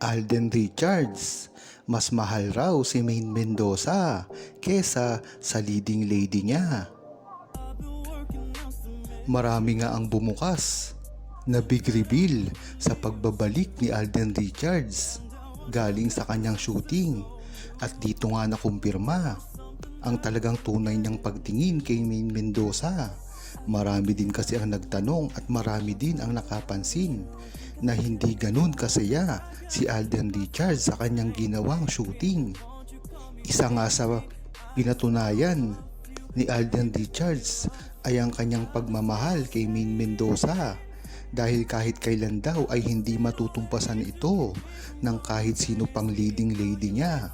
Alden Richards. Mas mahal raw si Maine Mendoza kesa sa leading lady niya. Marami nga ang bumukas na big reveal sa pagbabalik ni Alden Richards galing sa kanyang shooting at dito nga nakumpirma ang talagang tunay niyang pagtingin kay Maine Mendoza. Marami din kasi ang nagtanong at marami din ang nakapansin na hindi ganun kasaya si Alden Richards sa kanyang ginawang shooting. Isa nga sa pinatunayan ni Alden Richards ay ang kanyang pagmamahal kay Maine Mendoza dahil kahit kailan daw ay hindi matutumpasan ito ng kahit sino pang leading lady niya.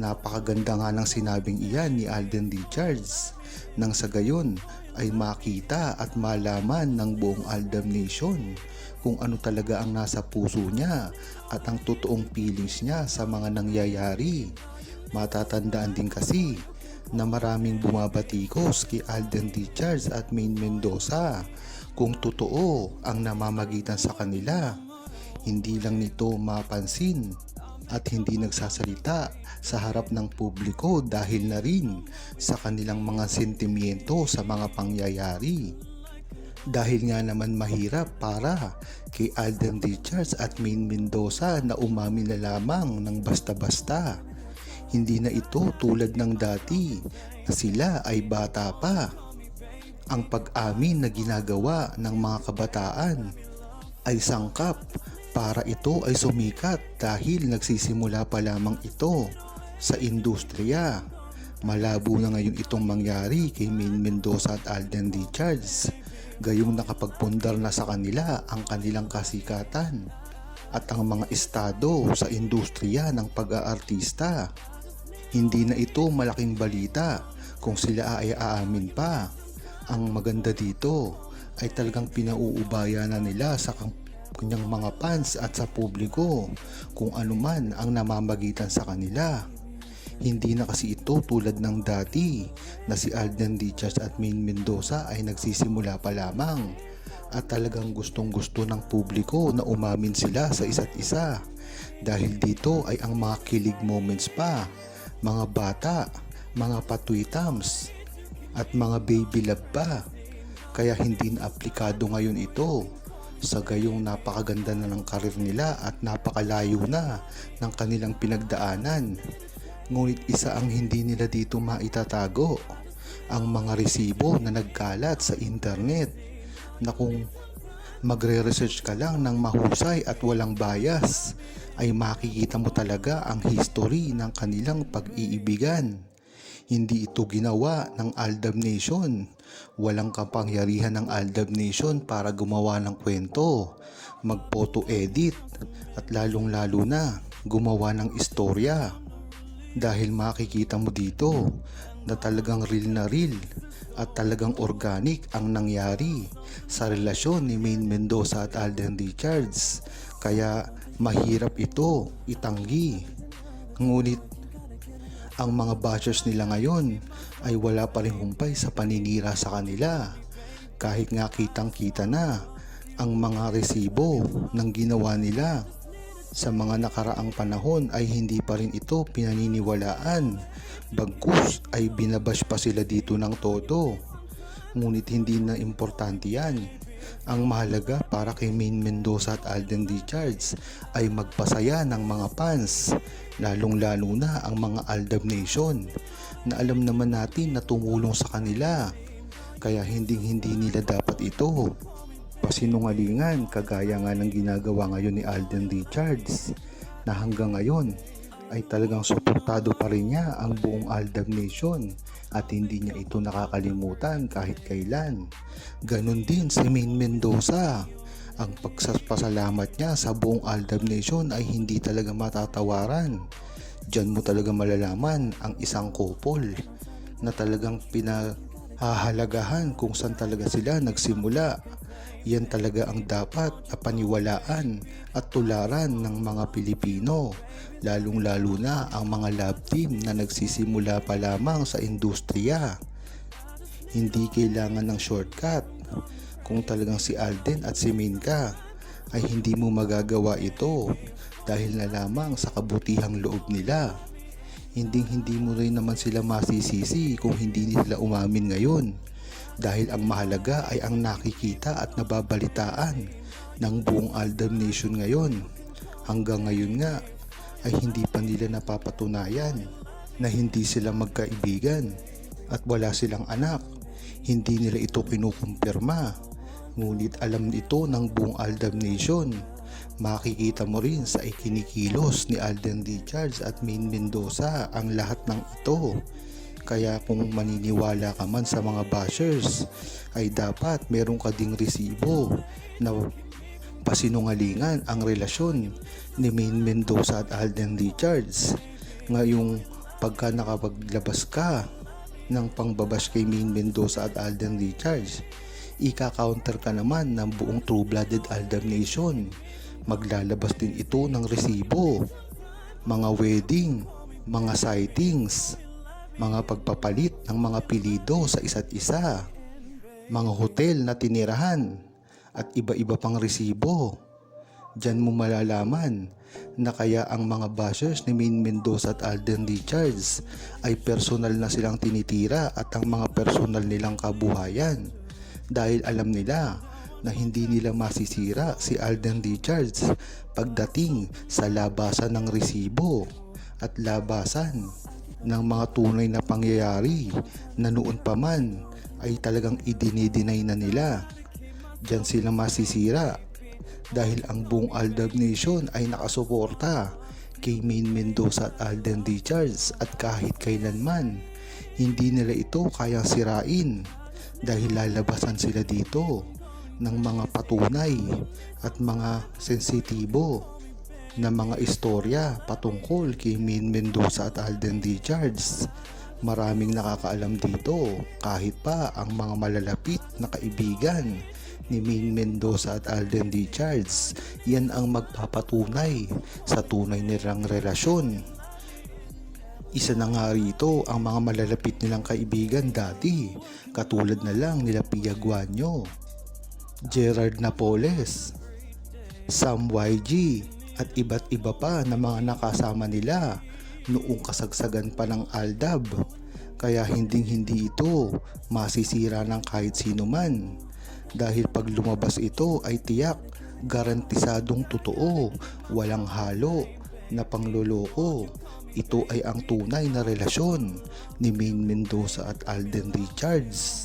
Napakaganda nga ng sinabing iyan ni Alden Richards nang sa gayon ay makita at malaman ng buong Aldam Nation kung ano talaga ang nasa puso niya at ang totoong feelings niya sa mga nangyayari. Matatandaan din kasi na maraming bumabatikos kay Alden Richards at Maine Mendoza kung totoo ang namamagitan sa kanila. Hindi lang nito mapansin at hindi nagsasalita sa harap ng publiko dahil na rin sa kanilang mga sentimiento sa mga pangyayari. Dahil nga naman mahirap para kay Alden Richards at Maine Mendoza na umami na lamang ng basta-basta. Hindi na ito tulad ng dati na sila ay bata pa. Ang pag-amin na ginagawa ng mga kabataan ay sangkap para ito ay sumikat dahil nagsisimula pa lamang ito sa industriya. Malabo na ngayon itong mangyari kay Maine Mendoza at Alden Richards. Gayong nakapagpundar na sa kanila ang kanilang kasikatan at ang mga estado sa industriya ng pag-aartista. Hindi na ito malaking balita kung sila ay aamin pa. Ang maganda dito ay talagang pinauubaya na nila sa kanyang mga fans at sa publiko kung ano man ang namamagitan sa kanila. Hindi na kasi ito tulad ng dati na si Alden Richards at Maine Mendoza ay nagsisimula pa lamang at talagang gustong gusto ng publiko na umamin sila sa isa't isa dahil dito ay ang mga kilig moments pa, mga bata, mga patwitams at mga baby love pa. Kaya hindi na aplikado ngayon ito sa gayong napakaganda na ng karir nila at napakalayo na ng kanilang pinagdaanan. Ngunit isa ang hindi nila dito maitatago, ang mga resibo na nagkalat sa internet na kung magre-research ka lang ng mahusay at walang bias ay makikita mo talaga ang history ng kanilang pag-iibigan. Hindi ito ginawa ng Aldab Nation. Walang kapangyarihan ng Aldab Nation para gumawa ng kwento, mag-photo edit, at lalong-lalo na gumawa ng istorya. Dahil makikita mo dito na talagang real na real at talagang organic ang nangyari sa relasyon ni Maine Mendoza at Alden Richards. Kaya mahirap ito itanggi. Ngunit ang mga bashers nila ngayon ay wala pa rin humpay sa paninira sa kanila. Kahit nga kitang kita na ang mga resibo ng ginawa nila sa mga nakaraang panahon ay hindi pa rin ito pinaniniwalaan. Bagkus ay binabash pa sila dito ng todo. Ngunit hindi na importante yan. Ang mahalaga para kay Maine Mendoza at Alden Richards ay magpasaya ng mga fans, lalong-lalo na ang mga Aldab Nation na alam naman natin na tumulong sa kanila. Kaya hindi hindi nila dapat ito pasinungalingan kagaya nga ng ginagawa ngayon ni Alden Richards na hanggang ngayon ay talagang suportado pa rin niya ang buong Aldab Nation at hindi niya ito nakakalimutan kahit kailan. Ganon din si Maine Mendoza. Ang pagsapasalamat niya sa buong Aldab Nation ay hindi talaga matatawaran. Diyan mo talaga malalaman ang isang couple na talagang pinahahalagahan kung saan talaga sila nagsimula yan talaga ang dapat na paniwalaan at tularan ng mga Pilipino, lalong-lalo na ang mga love team na nagsisimula pa lamang sa industriya. Hindi kailangan ng shortcut kung talagang si Alden at si Minka ay hindi mo magagawa ito dahil na lamang sa kabutihang loob nila. Hinding hindi mo rin naman sila masisisi kung hindi sila umamin ngayon dahil ang mahalaga ay ang nakikita at nababalitaan ng buong Aldam Nation ngayon. Hanggang ngayon nga ay hindi pa nila napapatunayan na hindi sila magkaibigan at wala silang anak. Hindi nila ito kinukumpirma. Ngunit alam ito ng buong Aldam Nation. Makikita mo rin sa ikinikilos ni Alden Richards at Main Mendoza ang lahat ng ito. Kaya kung maniniwala ka man sa mga bashers, ay dapat meron ka ding resibo na pasinungalingan ang relasyon ni Main Mendoza at Alden Richards. Ngayong pagka nakapaglabas ka ng pangbabash kay Main Mendoza at Alden Richards, ika-counter ka naman ng buong True-Blooded Aldam Nation. Maglalabas din ito ng resibo, mga wedding, mga sightings, mga pagpapalit ng mga pilido sa isa't isa, mga hotel na tinirahan, at iba-iba pang resibo. Diyan mo malalaman na kaya ang mga bashers ni Main Mendoza at Alden Richards ay personal na silang tinitira at ang mga personal nilang kabuhayan dahil alam nila na hindi nila masisira si Alden Richards pagdating sa labasan ng resibo at labasan ng mga tunay na pangyayari na noon pa man ay talagang idinidinay na nila. Diyan sila masisira dahil ang buong Aldab Nation ay nakasuporta kay Main Mendoza at Alden Richards at kahit kailanman hindi nila ito kayang sirain dahil lalabasan sila dito ng mga patunay at mga sensitibo na mga istorya patungkol kay Main Mendoza at Alden Richards. Maraming nakakaalam dito kahit pa ang mga malalapit na kaibigan ni Main Mendoza at Alden Richards. Yan ang magpapatunay sa tunay nilang relasyon. Isa na nga rito ang mga malalapit nilang kaibigan dati, katulad na lang nila Pia Guanyo, Gerard Napoles, Sam YG, at iba't iba pa na mga nakasama nila noong kasagsagan pa ng Aldab. Kaya hinding hindi ito masisira ng kahit sino man. Dahil pag lumabas ito ay tiyak, garantisadong totoo, walang halo na pangloloko. Ito ay ang tunay na relasyon ni Main Mendoza at Alden Richards.